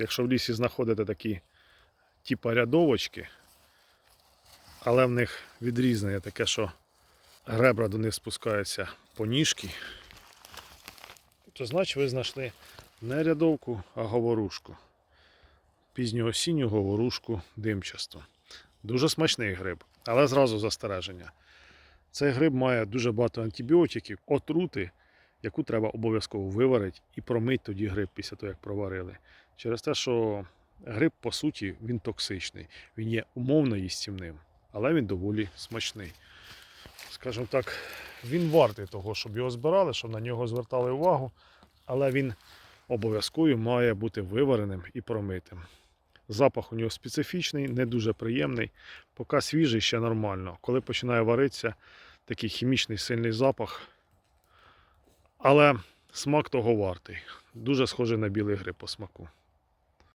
Якщо в лісі знаходите такі типа рядовочки, але в них відрізнення таке, що гребра до них спускаються по ніжки, то значить ви знайшли не рядовку, а говорушку. Пізньоосінню говорушку димчасту. Дуже смачний гриб, але зразу застереження. Цей гриб має дуже багато антибіотиків, отрути, яку треба обов'язково виварити і промити тоді гриб після того, як проварили. Через те, що гриб, по суті, він токсичний. Він є умовно їстівним, але він доволі смачний. Скажімо так, він вартий того, щоб його збирали, щоб на нього звертали увагу, але він обов'язково має бути вивареним і промитим. Запах у нього специфічний, не дуже приємний. Поки свіжий, ще нормально. Коли починає варитися, такий хімічний сильний запах. Але смак того вартий. Дуже схожий на білий гриб по смаку.